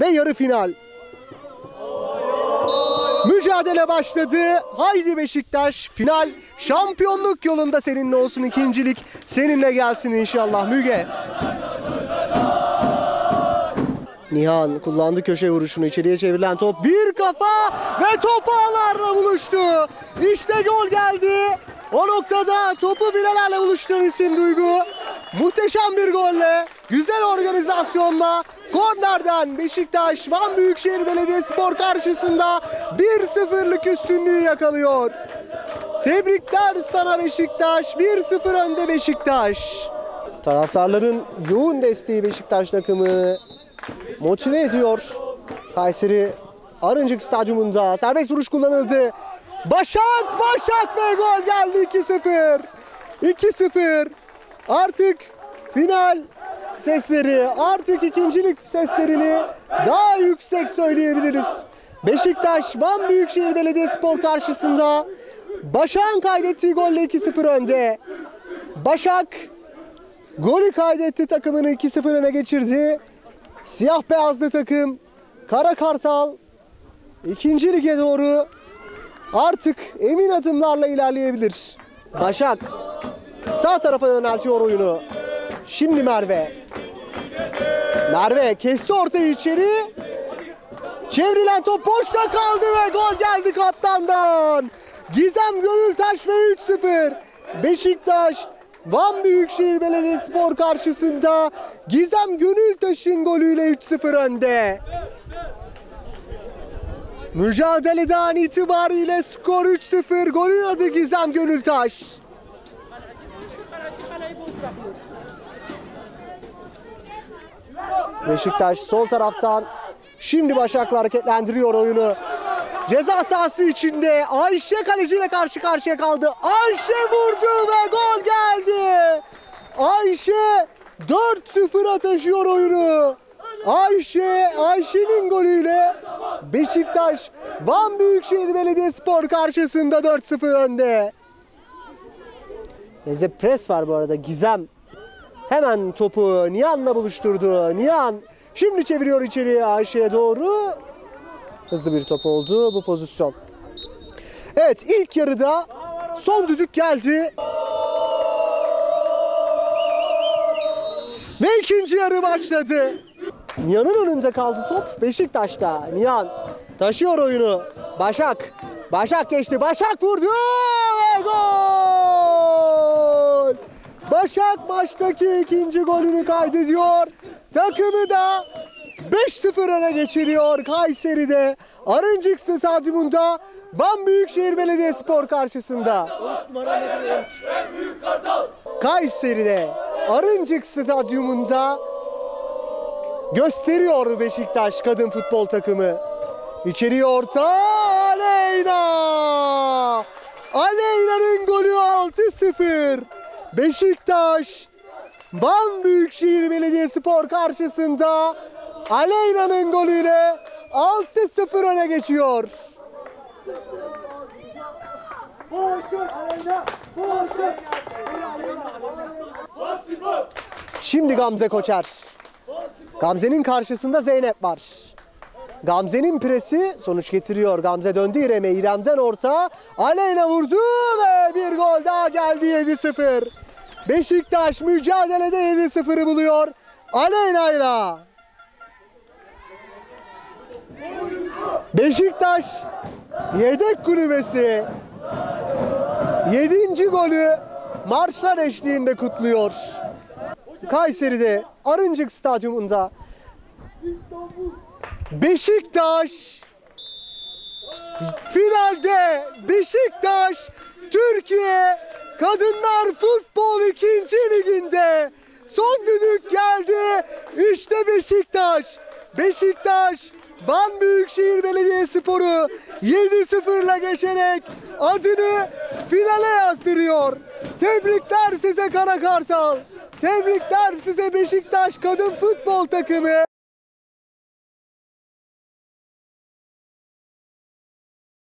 ve yarı final. Mücadele başladı. Haydi Beşiktaş. Final şampiyonluk yolunda seninle olsun ikincilik. Seninle gelsin inşallah Müge. Nihan kullandı köşe vuruşunu içeriye çevrilen top bir kafa ve top ağlarla buluştu. İşte gol geldi. O noktada topu bilelerle buluşturan isim Duygu. Muhteşem bir golle, güzel organizasyonla kornerden Beşiktaş Van Büyükşehir Belediyespor karşısında 1-0'lık üstünlüğü yakalıyor. Tebrikler sana Beşiktaş. 1-0 önde Beşiktaş. Taraftarların yoğun desteği Beşiktaş takımı motive ediyor. Kayseri Arıncık Stadyumunda serbest vuruş kullanıldı. Başak, Başak ve gol geldi 2-0. 2-0. Artık final sesleri, artık ikincilik seslerini daha yüksek söyleyebiliriz. Beşiktaş Van Büyükşehir Belediyespor karşısında Başak'ın kaydettiği golle 2-0 önde. Başak golü kaydetti takımını 2-0 öne geçirdi. Siyah beyazlı takım Kara Kartal ikinci lige doğru artık emin adımlarla ilerleyebilir. Başak sağ tarafa yöneltiyor oyunu. Şimdi Merve. Merve kesti ortayı içeri. Çevrilen top boşta kaldı ve gol geldi kaptandan. Gizem Gönültaş ve 3-0. Beşiktaş Van Büyükşehir Belediyespor karşısında Gizem Gönültaş'ın golüyle 3-0 önde. Mücadeleden itibariyle skor 3-0. Golün adı Gizem Gönültaş. Beşiktaş sol taraftan şimdi Başak'la hareketlendiriyor oyunu. Ceza sahası içinde Ayşe kaleciyle karşı karşıya kaldı. Ayşe vurdu ve gol geldi. Ayşe 4-0'a taşıyor oyunu. Ayşe, Ayşe'nin golüyle Beşiktaş Van Büyükşehir Belediyespor karşısında 4-0 önde. Neze pres var bu arada Gizem. Hemen topu Nihan'la buluşturdu. Nihan şimdi çeviriyor içeriye Ayşe'ye doğru. Hızlı bir top oldu bu pozisyon. Evet ilk yarıda son düdük geldi. Ve ikinci yarı başladı. Nihan'ın önünde kaldı top Beşiktaş'ta. Nihan taşıyor oyunu. Başak. Başak geçti. Başak vurdu. Ve gol! Başak maçtaki ikinci golünü kaydediyor. Takımı da 5-0 öne geçiriyor Kayseri'de. Arıncık Stadyumunda Van Büyükşehir Belediyespor karşısında. Kayseri'de Arıncık Stadyumunda gösteriyor Beşiktaş kadın futbol takımı. İçeriye orta Aleyna. Aleyna'nın golü 6-0. Beşiktaş Van Büyükşehir Belediyespor karşısında Aleyna'nın golüyle 6-0 öne geçiyor. Şimdi Gamze Koçer. Gamze'nin karşısında Zeynep var. Gamze'nin presi sonuç getiriyor. Gamze döndü İrem'e. İrem'den orta. Aleyna vurdu ve bir gol daha geldi 7-0. Beşiktaş mücadelede 7-0'ı buluyor. Aleyna'yla. Beşiktaş yedek kulübesi 7. golü marşlar eşliğinde kutluyor. Kayseri'de Arıncık Stadyumunda Beşiktaş finalde Beşiktaş Türkiye Kadınlar Futbol 2. Liginde son düdük geldi. İşte Beşiktaş. Beşiktaş Van Büyükşehir Belediyespor'u 7-0'la geçerek adını finale yazdırıyor. Tebrikler size Kara Kartal. Tebrikler size Beşiktaş kadın futbol takımı.